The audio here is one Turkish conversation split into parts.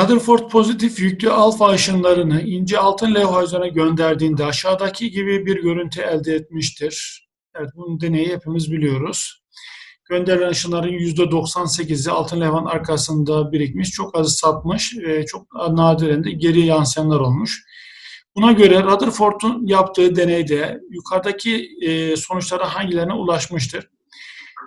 Rutherford pozitif yüklü alfa ışınlarını ince altın levha gönderdiğinde aşağıdaki gibi bir görüntü elde etmiştir. Evet, bunun deneyi hepimiz biliyoruz. Gönderilen ışınların %98'i altın levhanın arkasında birikmiş, çok azı sapmış, çok nadiren de geri yansıyanlar olmuş. Buna göre Rutherford'un yaptığı deneyde yukarıdaki e, sonuçlara hangilerine ulaşmıştır?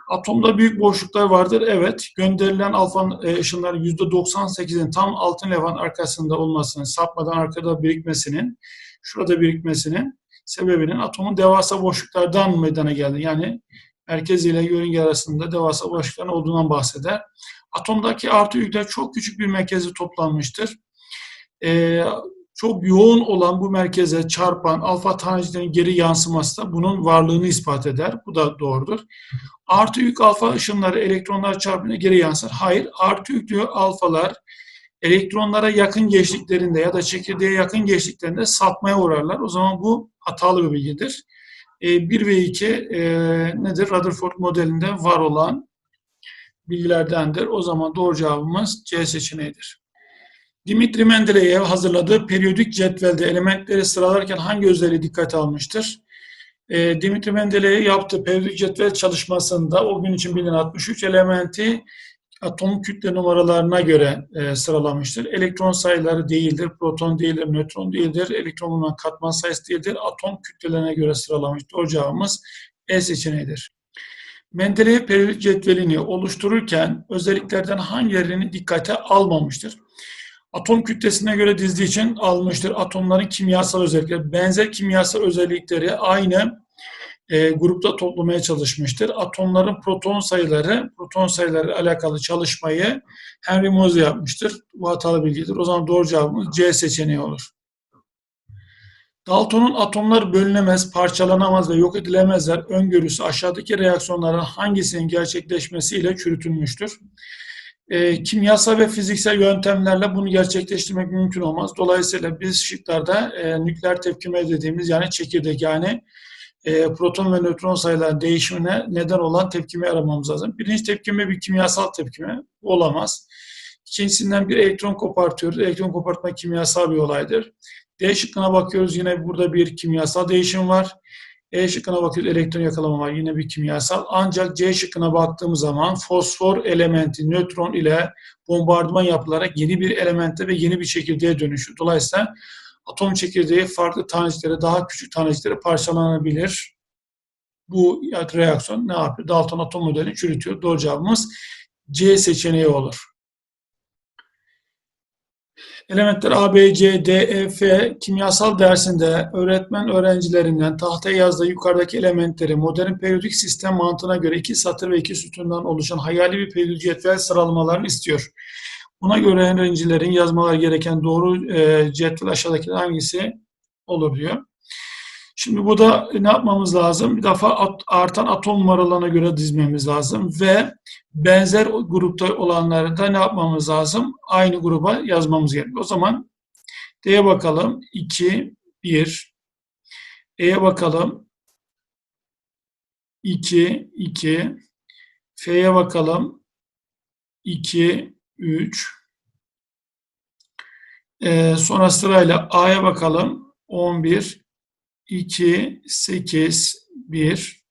Atomda büyük boşluklar vardır. Evet. Gönderilen alfa e, ışınların %98'in tam altın levhanın arkasında olmasının, sapmadan arkada birikmesinin, şurada birikmesinin sebebinin atomun devasa boşluklardan meydana geldi. Yani merkez ile yörünge arasında devasa boşlukların olduğundan bahseder. Atomdaki artı yükler çok küçük bir merkeze toplanmıştır. Ee, çok yoğun olan bu merkeze çarpan alfa taneciklerin geri yansıması da bunun varlığını ispat eder. Bu da doğrudur. Artı yük alfa ışınları elektronlar çarpınca geri yansır. Hayır, artı yüklü alfalar elektronlara yakın geçtiklerinde ya da çekirdeğe yakın geçtiklerinde sapmaya uğrarlar. O zaman bu hatalı bir bilgidir. 1 e, ve 2 e, nedir? Rutherford modelinde var olan bilgilerdendir. O zaman doğru cevabımız C seçeneğidir. Dimitri Mendeleyev hazırladığı periyodik cetvelde elementleri sıralarken hangi özelliği dikkate almıştır? E, Dimitri Mendeleyev yaptığı periyodik cetvel çalışmasında o gün için bilinen 63 elementi atom kütle numaralarına göre e, sıralamıştır. Elektron sayıları değildir, proton değildir, nötron değildir, elektron bulunan katman sayısı değildir. Atom kütlelerine göre sıralamış. Doğru cevabımız E seçeneğidir. Mendeleyev periyodik cetvelini oluştururken özelliklerden hangilerini dikkate almamıştır? Atom kütlesine göre dizdiği için almıştır. Atomların kimyasal özellikleri, benzer kimyasal özellikleri aynı e, grupta toplamaya çalışmıştır. Atomların proton sayıları, proton sayıları alakalı çalışmayı Henry Moseley yapmıştır. Bu hatalı bilgidir. O zaman doğru cevabımız C seçeneği olur. Dalton'un atomlar bölünemez, parçalanamaz ve yok edilemezler öngörüsü aşağıdaki reaksiyonların hangisinin gerçekleşmesiyle çürütülmüştür? E, kimyasal ve fiziksel yöntemlerle bunu gerçekleştirmek mümkün olmaz. Dolayısıyla biz şıklarda e, nükleer tepkime dediğimiz yani çekirdek yani e, proton ve nötron sayıları değişimine neden olan tepkimi aramamız lazım. Birinci tepkime bir kimyasal tepkime olamaz. İkincisinden bir elektron kopartıyoruz. Elektron kopartma kimyasal bir olaydır. D şıkkına bakıyoruz. Yine burada bir kimyasal değişim var. E şıkkına bakıyoruz. Elektron yakalama var. Yine bir kimyasal. Ancak C şıkkına baktığımız zaman fosfor elementi nötron ile bombardıman yapılarak yeni bir elemente ve yeni bir çekirdeğe dönüşür. Dolayısıyla atom çekirdeği farklı taneciklere, daha küçük taneciklere parçalanabilir. Bu reaksiyon ne yapıyor? Dalton atom modelini çürütüyor. Doğru cevabımız C seçeneği olur. Elementler A, B, C, D, E, F kimyasal dersinde öğretmen öğrencilerinden tahtaya yazdığı yukarıdaki elementleri modern periyodik sistem mantığına göre iki satır ve iki sütundan oluşan hayali bir periyodik cetvel sıralamalarını istiyor. Buna göre öğrencilerin yazmaları gereken doğru e, cetvel aşağıdaki hangisi olur diyor. Şimdi bu da ne yapmamız lazım? Bir defa artan atom numaralarına göre dizmemiz lazım ve benzer grupta olanları da ne yapmamız lazım? Aynı gruba yazmamız gerekiyor. O zaman D'ye bakalım. 2, 1. E'ye bakalım. 2, 2. F'ye bakalım. 2, 3. Ee, sonra sırayla A'ya bakalım. 11, 2, 8, 1.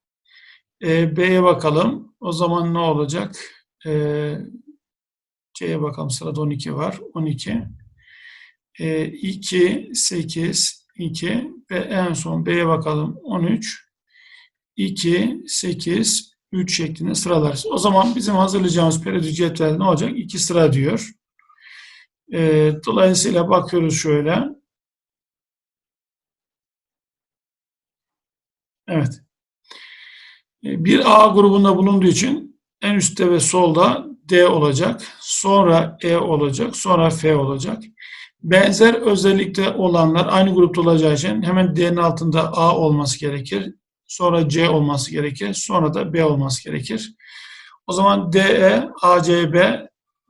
Ee, B'ye bakalım. O zaman ne olacak? Ee, C'ye bakalım. Sırada 12 var. 12. Ee, 2, 8, 2 ve en son B'ye bakalım. 13, 2, 8, 3 şeklinde sıralarız. O zaman bizim hazırlayacağımız periyodik cetvel ne olacak? 2 sıra diyor. Ee, dolayısıyla bakıyoruz şöyle. Evet. Ee, bir A grubunda bulunduğu için en üstte ve solda D olacak. Sonra E olacak. Sonra F olacak. Benzer özellikte olanlar aynı grupta olacağı için hemen D'nin altında A olması gerekir. Sonra C olması gerekir. Sonra da B olması gerekir. O zaman DE, ACB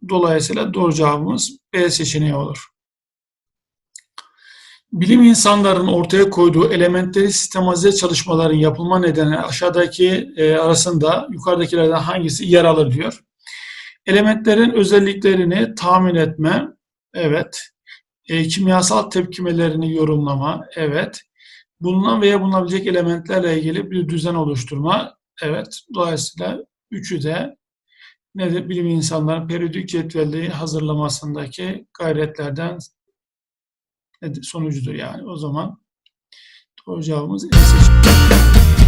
dolayısıyla doğru cevabımız B seçeneği olur. Bilim insanlarının ortaya koyduğu elementleri sistematize çalışmaların yapılma nedeni aşağıdaki e, arasında yukarıdakilerden hangisi yer alır diyor. Elementlerin özelliklerini tahmin etme, Evet. E, kimyasal tepkimelerini yorumlama. Evet. Bulunan veya bulunabilecek elementlerle ilgili bir düzen oluşturma. Evet. Dolayısıyla üçü de nedir? Bilim insanların periyodik cetvelliği hazırlamasındaki gayretlerden? Sonucudur yani. O zaman doğru cevabımız E seçeneği.